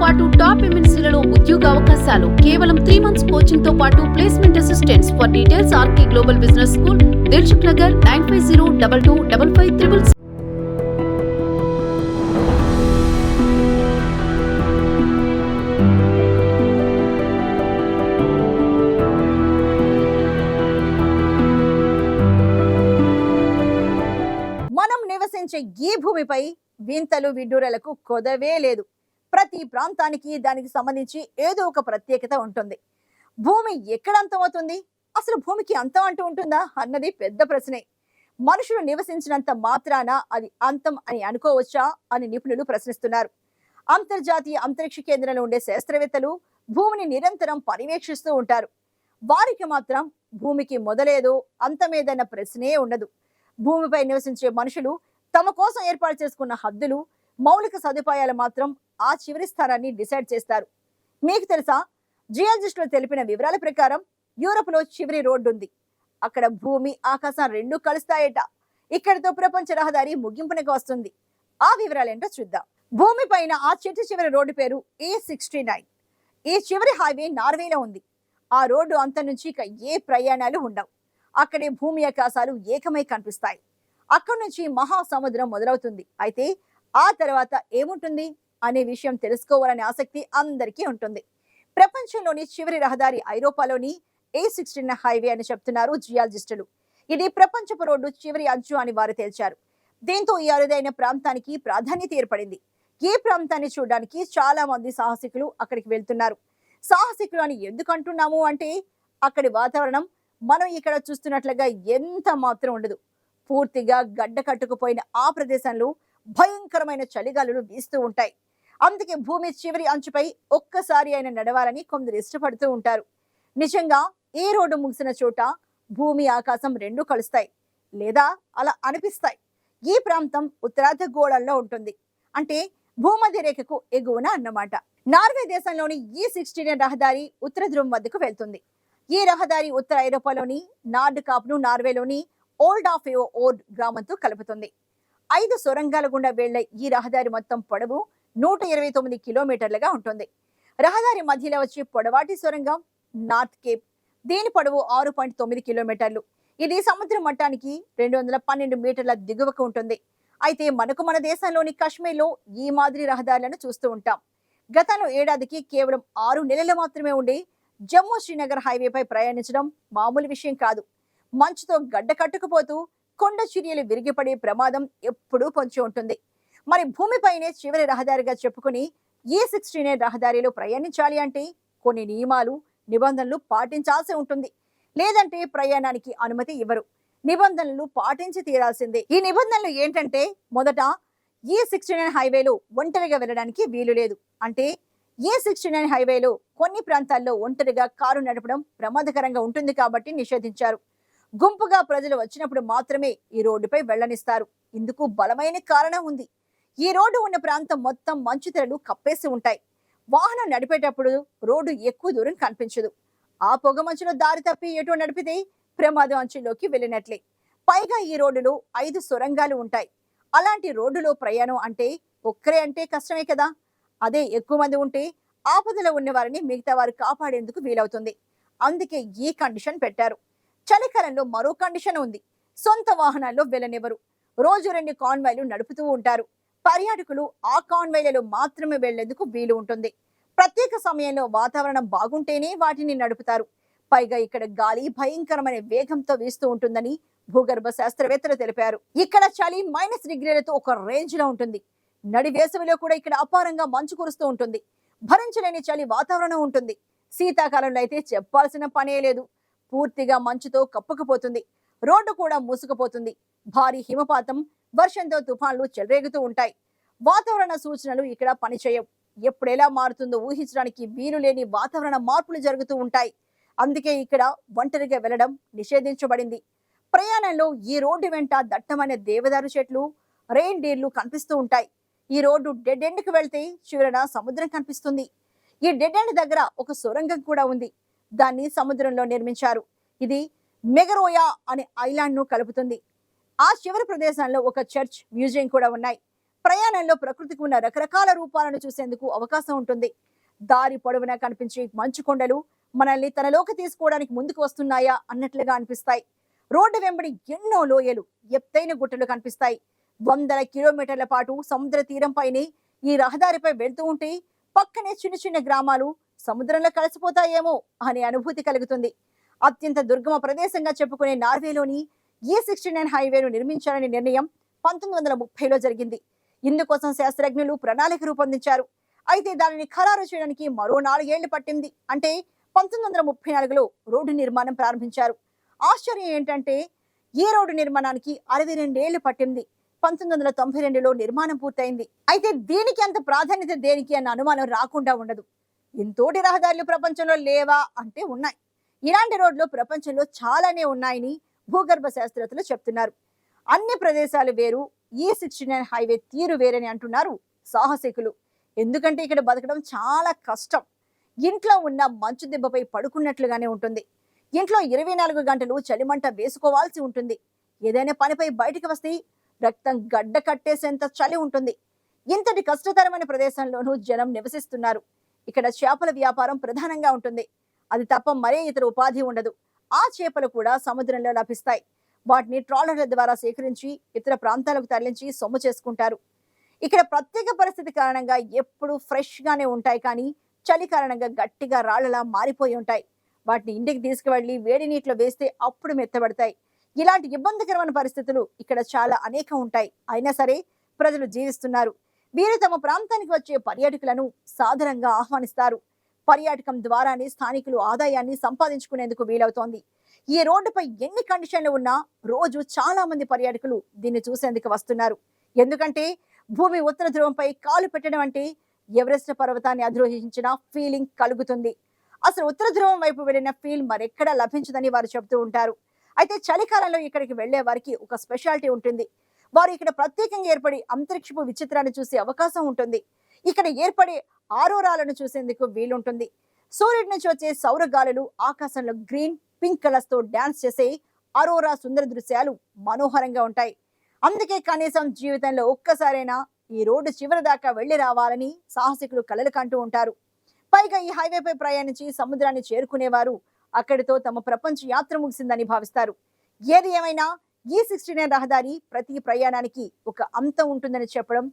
పాటు టాప్ ఎంఎన్సీలలో ఉద్యోగ అవకాశాలు కేవలం త్రీ మంత్స్ కోచింగ్తో పాటు placement assistants for details RK global business school Dilsukhnagar nine five zero double two double five triple మనం నివసించే ఈ భూమిపై వింతలు విడ్డూరలకు కొదవే లేదు. ప్రతి ప్రాంతానికి దానికి సంబంధించి ఏదో ఒక ప్రత్యేకత ఉంటుంది. భూమి ఎక్కడ అంతమవుతుంది అసలు భూమికి అంతం అంటూ ఉంటుందా? అన్నది పెద్ద ప్రశ్నే. మనుషులు నివసించినంత మాత్రాన అది అంతం అని అనుకోవచ్చా? అని నిపుణులు ప్రశ్నిస్తున్నారు. అంతర్జాతీయ అంతరిక్ష కేంద్రంలో ఉండే శాస్త్రవేత్తలు భూమిని నిరంతరం పర్యవేక్షిస్తూ ఉంటారు. వారికి మాత్రం భూమికి మొదలేదో అంతమేదన్న ప్రశ్నే ఉండదు. భూమిపై నివసించే మనుషులు తమ కోసం ఏర్పాటు చేసుకున్న హద్దులు మౌలిక సదుపాయాలు మాత్రం ఆ చివరి స్థానాన్ని డిసైడ్ చేస్తారు. మీకు తెలుసా? జియాలజిస్టులు తెలిపిన వివరాల ప్రకారం యూరప్లో చివరి రోడ్డు ఉంది అక్కడ భూమి ఆకాశం రెండు కలుస్తాయట. ఇక్కడితో ప్రపంచ రహదారి ముగింపునకు వస్తుంది. ఆ వివరాలేంటో చూద్దాం. భూమి పైన ఆ చిట్టు చివరి రోడ్డు పేరు ఏ సిక్స్టీ నైన్. ఈ చివరి హైవే నార్వేలో ఉంది. ఆ రోడ్డు అంత నుంచి ఇక ఏ ప్రయాణాలు ఉండవు. అక్కడే భూమి ఆకాశాలు ఏకమై కనిపిస్తాయి. అక్కడి నుంచి మహాసముద్రం మొదలవుతుంది. అయితే ఆ తర్వాత ఏముంటుంది? అనే విషయం తెలుసుకోవాలనే ఆసక్తి అందరికీ ఉంటుంది. ప్రపంచంలోని చివరి రహదారి ఐరోపాలోని ఏ సిక్స్టీన్ హైవే అని చెప్తున్నారు జియాలజిస్టులు. ఇది ప్రపంచపు రోడ్డు చివరి అంచు అని వారు తేల్చారు. దీంతో ఈ అరుదైన ప్రాంతానికి ప్రాధాన్యత ఏర్పడింది. ఈ ప్రాంతాన్ని చూడడానికి చాలా మంది సాహసికులు అక్కడికి వెళ్తున్నారు. సాహసికులు అని ఎందుకు అంటున్నాము అంటే అక్కడి వాతావరణం మనం ఇక్కడ చూస్తున్నట్లుగా ఎంత మాత్రం ఉండదు. పూర్తిగా గడ్డ కట్టుకుపోయిన ఆ ప్రదేశంలో భయంకరమైన చలిగాలులు వీస్తూ ఉంటాయి. అందుకే భూమి చివరి అంచుపై ఒక్కసారి ఆయన నడవాలని కొందరు ఇష్టపడుతూ ఉంటారు. నిజంగా ఏ రోడ్డు ముగిసిన చోట భూమి ఆకాశం రెండు కలుస్తాయి లేదా అలా అనిపిస్తాయి? ఈ ప్రాంతం ఉత్తరార్ధ గోళంలో ఉంటుంది. అంటే భూమధ్య రేఖకు ఎగువన అన్నమాట. నార్వే దేశంలోని ఈ సిక్స్టీన్ రహదారి ఉత్తర ధ్రువం వద్దకు వెళ్తుంది. ఈ రహదారి ఉత్తర ఐరోపాలోని నార్డ్ కాప్ను నార్వేలోని ఓల్డ్ ఆఫ్ ఓర్డ్ గ్రామంతో కలుపుతుంది. ఐదు సొరంగాల గుండా వెళ్ళే ఈ రహదారి మొత్తం పొడవు నూట ఇరవై తొమ్మిది కిలోమీటర్లుగా ఉంటుంది. రహదారి మధ్యలో వచ్చే పొడవాటి సొరంగం నార్త్ కేప్. దీని పొడవు ఆరు పాయింట్ తొమ్మిది కిలోమీటర్లు. ఇది సముద్ర మట్టానికి రెండు వందల పన్నెండు మీటర్ల దిగువకు ఉంటుంది. అయితే మనకు మన దేశంలోని కాశ్మీర్లో ఈ మాదిరి రహదారులను చూస్తూ ఉంటాం. గతంలో ఏడాదికి కేవలం ఆరు నెలలు మాత్రమే ఉండి జమ్మూ శ్రీనగర్ హైవేపై ప్రయాణించడం మామూలు విషయం కాదు. మంచుతో గడ్డ కట్టుకుపోతూ కొండ చర్యలు విరిగిపడే ప్రమాదం ఎప్పుడూ పొంచి ఉంటుంది. మరి భూమిపైనే చివరి రహదారిగా చెప్పుకుని ఈ నైన్ రహదారిలో ప్రయాణించాలి అంటే కొన్ని నియమాలు నిబంధనలు పాటించాల్సి ఉంటుంది. లేదంటే ప్రయాణానికి అనుమతి ఇవ్వరు. నిబంధనలు పాటించి తీరాల్సిందే. ఈ నిబంధనలు ఏంటంటే మొదట ఈ సిక్స్టీ నైన్ హైవేలో ఒంటరిగా వెళ్ళడానికి వీలు లేదు. అంటే ఈ సిక్స్టీ నైన్ హైవేలో కొన్ని ప్రాంతాల్లో ఒంటరిగా కారు నడపడం ప్రమాదకరంగా ఉంటుంది కాబట్టి నిషేధించారు. గుంపుగా ప్రజలు వచ్చినప్పుడు మాత్రమే ఈ రోడ్డుపై వెళ్ళనిస్తారు ఇందుకు బలమైన కారణం ఉంది. ఈ రోడ్డు ఉన్న ప్రాంతం మొత్తం మంచు తెరలు కప్పేసి ఉంటాయి. వాహనం నడిపేటప్పుడు రోడ్డు ఎక్కువ దూరం కనిపించదు. ఆ పొగ మంచులో దారి తప్పి ఎటు నడిపితే ప్రమాదం అంచులోకి వెళ్ళినట్లే. పైగా ఈ రోడ్డులో ఐదు సొరంగాలు ఉంటాయి. అలాంటి రోడ్డులో ప్రయాణం అంటే ఒక్కరే అంటే కష్టమే కదా. అదే ఎక్కువ మంది ఉంటే ఆపదలో ఉన్నవారిని మిగతా వారు కాపాడేందుకు వీలవుతుంది. అందుకే ఈ కండిషన్ పెట్టారు. చలికాలంలో మరో కండిషన్ ఉంది. సొంత వాహనాల్లో వెళ్ళనివ్వరు. రోజు రెండు కాన్వాయ్లు నడుపుతూ ఉంటారు. పర్యాటకులు ఆ కాన్వాయ్లలో మాత్రమే వెళ్ళేందుకు వీలు ఉంటుంది. ప్రత్యేక సమయంలో వాతావరణం బాగుంటేనే వాటిని నడుపుతారు. పైగా ఇక్కడ గాలి భయంకరమైన వేగంతో వీస్తూ ఉంటుందని భూగర్భ శాస్త్రవేత్తలు తెలిపారు. ఇక్కడ చలి మైనస్ డిగ్రీలతో ఒక రేంజ్లో ఉంటుంది. నడి వేసవిలో కూడా ఇక్కడ అపారంగా మంచు కురుస్తూ ఉంటుంది. భరించలేని చలి వాతావరణం ఉంటుంది. శీతాకాలంలో అయితే చెప్పాల్సిన పనే లేదు. పూర్తిగా మంచుతో కప్పుకుపోతుంది. రోడ్డు కూడా మూసుకుపోతుంది. భారీ హిమపాతం వర్షంతో తుఫాన్లు చెలరేగుతూ ఉంటాయి. వాతావరణ సూచనలు ఇక్కడ పనిచేయవు. ఎప్పుడెలా మారుతుందో ఊహించడానికి వీలు లేని వాతావరణ మార్పులు జరుగుతూ ఉంటాయి. అందుకే ఇక్కడ ఒంటరిగా వెళ్ళడం నిషేధించబడింది. ప్రయాణంలో ఈ రోడ్డు వెంట దట్టమైన దేవదారు చెట్లు రెయిన్ డీర్లు కనిపిస్తూ ఉంటాయి. ఈ రోడ్డు డెడ్ ఎండ్కి వెళ్తే చివరన సముద్రం కనిపిస్తుంది. ఈ డెడ్ ఎండ్ దగ్గర ఒక సొరంగం కూడా ఉంది. దాన్ని సముద్రంలో నిర్మించారు. ఇది మెగరోయా అనే ఐలాండ్ను కలుపుతుంది. ఆ చివరి ప్రదేశంలో ఒక చర్చ్ మ్యూజియం కూడా ఉన్నాయి. ప్రయాణంలో ప్రకృతికి ఉన్న రకరకాల రూపాలను చూసేందుకు అవకాశం ఉంటుంది. దారి పొడవునా కనిపించే మంచు కొండలు మనల్ని తనలోకి తీసుకోవడానికి ముందుకు వస్తున్నాయా అన్నట్లుగా అనిపిస్తాయి. రోడ్డు వెంబడి ఎన్నో లోయలు ఎత్తైన గుట్టలు కనిపిస్తాయి. వందల కిలోమీటర్ల పాటు సముద్ర తీరంపైనే ఈ రహదారిపై వెళ్తూ ఉంటే పక్కనే చిన్న చిన్న గ్రామాలు సముద్రంలో కలిసిపోతాయేమో అనే అనుభూతి కలుగుతుంది. అత్యంత దుర్గమ ప్రదేశంగా చెప్పుకునే నార్వేలోని ఈ సిక్స్టీ నైన్ హైవేను నిర్మించాలనే నిర్ణయం పంతొమ్మిది వందల ముప్పైలో జరిగింది. ఇందుకోసం శాస్త్రజ్ఞులు ప్రణాళిక రూపొందించారు. అయితే దానిని ఖరారు చేయడానికి మరో నాలుగేళ్ళు పట్టింది. అంటే పంతొమ్మిది వందల ముప్పై నాలుగులో రోడ్డు నిర్మాణం ప్రారంభించారు. ఆశ్చర్యం ఏంటంటే ఈ రోడ్డు నిర్మాణానికి అరవై రెండేళ్ళు పట్టింది. పంతొమ్మిది వందల తొంభై రెండులో నిర్మాణం పూర్తయింది. అయితే దీనికి అంత ప్రాధాన్యత దేనికి అన్న అనుమానం రాకుండా ఉండదు. ఇంతోటి రహదారులు ప్రపంచంలో లేవా అంటే ఉన్నాయి. ఇలాంటి రోడ్లు ప్రపంచంలో చాలానే ఉన్నాయని భూగర్భ శాస్త్రవేత్తలు చెప్తున్నారు. అన్ని ప్రదేశాలు వేరు ఈ సిక్స్టీ నైన్ హైవే తీరు వేరని అంటున్నారు సాహసికులు. ఎందుకంటే ఇక్కడ బతకడం చాలా కష్టం. ఇంట్లో ఉన్న మంచు దెబ్బపై పడుకున్నట్లుగానే ఉంటుంది. ఇంట్లో ఇరవై నాలుగు గంటలు చలిమంట వేసుకోవాల్సి ఉంటుంది. ఏదైనా పనిపై బయటికి వస్తే రక్తం గడ్డ కట్టేసేంత చలి ఉంటుంది. ఇంతటి కష్టతరమైన ప్రదేశంలోనూ జనం నివసిస్తున్నారు. ఇక్కడ చేపల వ్యాపారం ప్రధానంగా ఉంటుంది. అది తప్ప మరే ఇతర ఉపాధి ఉండదు. ఆ చేపలు కూడా సముద్రంలో లభిస్తాయి. వాటిని ట్రాలర్ల ద్వారా సేకరించి ఇతర ప్రాంతాలకు తరలించి సొమ్ము చేసుకుంటారు. ఇక్కడ ప్రత్యేక పరిస్థితి కారణంగా ఎప్పుడు ఫ్రెష్గానే ఉంటాయి కానీ చలి కారణంగా గట్టిగా రాళ్ళలా మారిపోయి ఉంటాయి. వాటిని ఇంటికి తీసుకువెళ్ళి వేడి నీటిలో వేస్తే అప్పుడు మెత్తబడతాయి. ఇలాంటి ఇబ్బందికరమైన పరిస్థితులు ఇక్కడ చాలా అనేక ఉంటాయి. అయినా సరే ప్రజలు జీవిస్తున్నారు. వీరు తమ ప్రాంతానికి వచ్చే పర్యాటకులను సాధారణంగా ఆహ్వానిస్తారు. పర్యాటకం ద్వారానే స్థానికులు ఆదాయాన్ని సంపాదించుకునేందుకు వీలవుతోంది. ఈ రోడ్డుపై ఎన్ని కండిషన్లు ఉన్నా రోజు చాలా మంది పర్యాటకులు దీన్ని చూసేందుకు వస్తున్నారు. ఎందుకంటే భూమి ఉత్తర ధ్రువంపై కాలు పెట్టడం అంటే ఎవరెస్ట్ పర్వతాన్ని అధిరోహించిన ఫీలింగ్ కలుగుతుంది. అసలు ఉత్తర ధ్రువం వైపు వెళ్ళిన ఫీల్ మరెక్కడా లభించదని వారు చెబుతూ ఉంటారు. అయితే చలికాలంలో ఇక్కడికి వెళ్ళే వారికి ఒక స్పెషాలిటీ ఉంటుంది. వారు ఇక్కడ ప్రత్యేకంగా ఏర్పడి అంతరిక్షపు విచిత్రాన్ని చూసే అవకాశం ఉంటుంది. ఇక్కడ ఏర్పడే ఆరోరాలను చూసేందుకు వీలుంటుంది. సూర్యుడి నుంచి వచ్చే సౌర గాలులు ఆకాశంలో గ్రీన్ పింక్ కలర్స్తో డాన్స్ చేసే అరోరా సుందర దృశ్యాలు మనోహరంగా ఉంటాయి. అందుకే కనీసం జీవితంలో ఒక్కసారైనా ఈ రోడ్డు చివరి దాకా వెళ్ళి రావాలని సాహసికులు కలలు కంటూ ఉంటారు. పైగా ఈ హైవేపై ప్రయాణించి సముద్రాన్ని చేరుకునేవారు. అక్కడితో తమ ప్రపంచ యాత్ర ముగిసిందని భావిస్తారు. ఏది ఏమైనా ఈ సిక్స్టీ నైన్ రహదారి ప్రతి ప్రయాణానికి ఒక అంతం ఉంటుందని చెప్పడం